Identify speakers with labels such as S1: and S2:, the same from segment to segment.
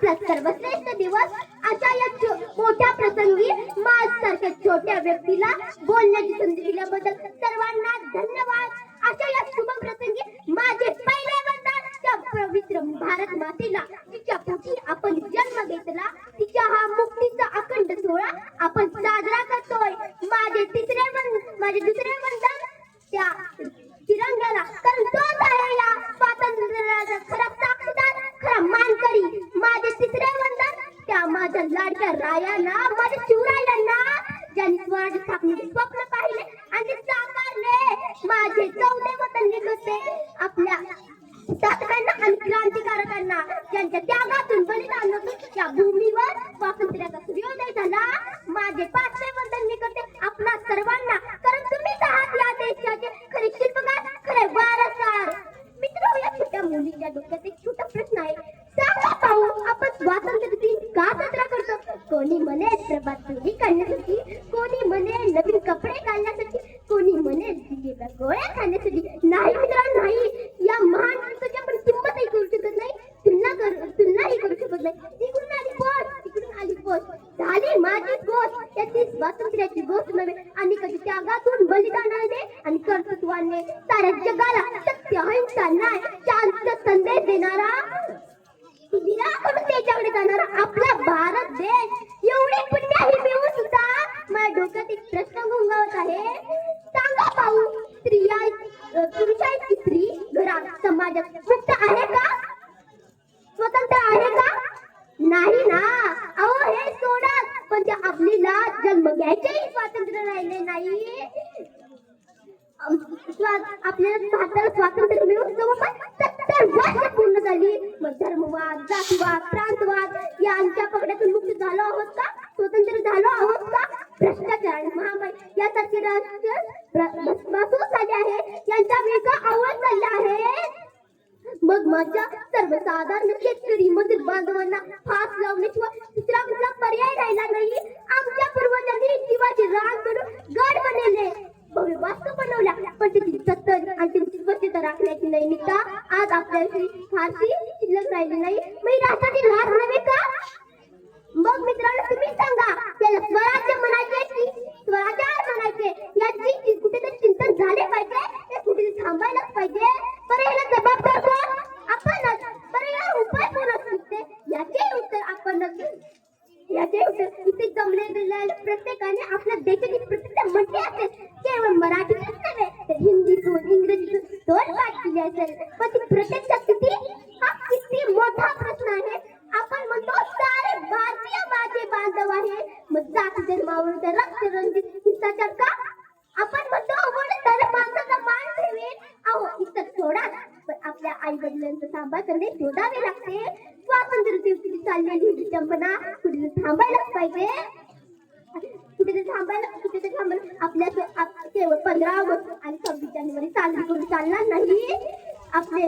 S1: आपला सर्वश्रेष्ठ दिवस अशा या मोठ्या प्रसंगी माझ्यासारख्या छोट्या व्यक्तीला बोलण्याची संधी दिल्याबद्दल सर्वांना धन्यवाद. अशा या शुभ प्रसंगी माझे पहिले वंदन त्या पवित्र भारत मातेला तिच्या पोटी आपण जन्म घेतला तिच्या हा मुक्तीचा अखंड सोहळा आपण साजरा करतोय. माझ्या रायाना माझ्या शिवरायांना ज्यांनी स्वराज्य स्थापनेचे स्वप्न पाहिले आणि साकारले. माझे चौदे वतन निघते आपल्या साधकांना आणि क्रांतिकारकांना ज्यांच्या त्यागातून बलिदानातून त्या भूमीवर स्वातंत्र्याचा सूर्योदय झाला. माझे पाचवे वतन निघते आपणा सर्वांना कारण तुम्हीच आहात या देशाचे खरे शिल्पकार खरे वारसदार. मित्र या छोट्या मुलीच्या डोक्यात एक छोटा प्रश्न आहे सांगा पाहू आपण स्वातंत्र्य दिन का साजरा करतो कोणी म्हणे प्रभात फेरी काढण्यासाठी कोणी म्हणे नवीन कपडे घालण्यासाठी कोणी म्हणे जिलेब्या गोळ्या खाण्यासाठी. नाही मित्रा नाही. या महान माणसाची आपण किंमतही करू शकत नाही. तुलना कर तुलनाही करू शकत नाही. तिकडून आली पोस्ट तिकडून आली पोस्ट. झाली माझी गोष्ट त्याची स्वातंत्र्याची गोष्ट नव्हे. आणि कधी त्यागातून बलिदान बलिदानाने आणि कर्तृत्वाने साऱ्या जगाला सत्य अहिंसा न्याय शांत संदेश देणारा विराकडून त्याच्याकडे जाणारा आपला भारत देश एवढे पुण्याही मिळून सुद्धा माझ्या डोक्यात एक प्रश्न घुंगावत आहे सांगा पाहू स्त्रिया अ, पुरुषाची स्त्री? घरात. समाजात. मुक्त आहे का? स्वतंत्र आहे का? नाही ना. अहो हे सोडा पण त्या आपलीला जन्म घ्यायचेही स्वातंत्र्य राहिले नाही. आपल्याला भारताला स्वातंत्र्य मिळून जवळपास सत्तर वर्ष पूर्ण झाली. मग धर्मवाद जातीवाद प्रांतवाद यांच्या पकड्यातून मुक्त झालो आहोत का? स्वतंत्र झालो आहोत का? भ्रष्टाचार महामारी यासारखे राष्ट्र भस्मासून आहे. यांचा वेगळा आवाज चालला आहे. मग माझ्या सर्वसाधारण शेतकरी मधील बांधवांना फास लावण्याशिवाय दुसरा कुठला पर्याय राहिला नाही आमच्या पूर्वजांनी जीवाची रान करून गड बनवले. भव्य वास्तू बनवला. पण त्याची सत्तर आणि त्यांची स्वच्छता राखण्याची नैमित्ता आज आपल्याशी फारशी शिल्लक राहिली नाही. मी ही राष्ट्राची याचे उत्तर इथे जमलेल्या प्रत्येकाने आपल्या देशाची प्रसिद्ध म्हटली असेल केवळ मराठीतच नव्हे तर हिंदीतून इंग्रजीतून दोन पाठ केली असेल. पण ती प्रत्यक्ष किती? हा किती मोठा प्रश्न आहे. आपण म्हणतो सारे भारतीय माझे बांधव आहे. मग जात धर्मावर रक्त रंजित हिंसाचार का? आपण म्हणतो अवघड धर्माचा मान ठेवेल अहो इतर सोडा पण आपल्या आई वडिलांचा सांभाळ करणे शोधावे लागते. स्वातंत्र्य दिवशी चाललेली विडंबना कुठे थांबायलाच पाहिजे कुठे थांबायला कुठे थांबायला आपल्या आप- केवळ पंधरा ऑगस्ट आणि सव्वीस जानेवारी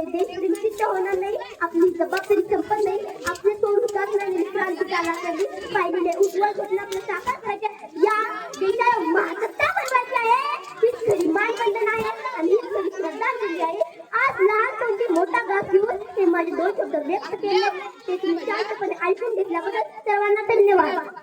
S1: देश सिद्ध होणार जबाबदारी संपत नाही आपले मोठा घास घेऊन ते माझे दोन शब्द व्यक्त केले. ते तुम्ही शांतपणे ऐकून घेतल्याबद्दल सर्वांना धन्यवाद.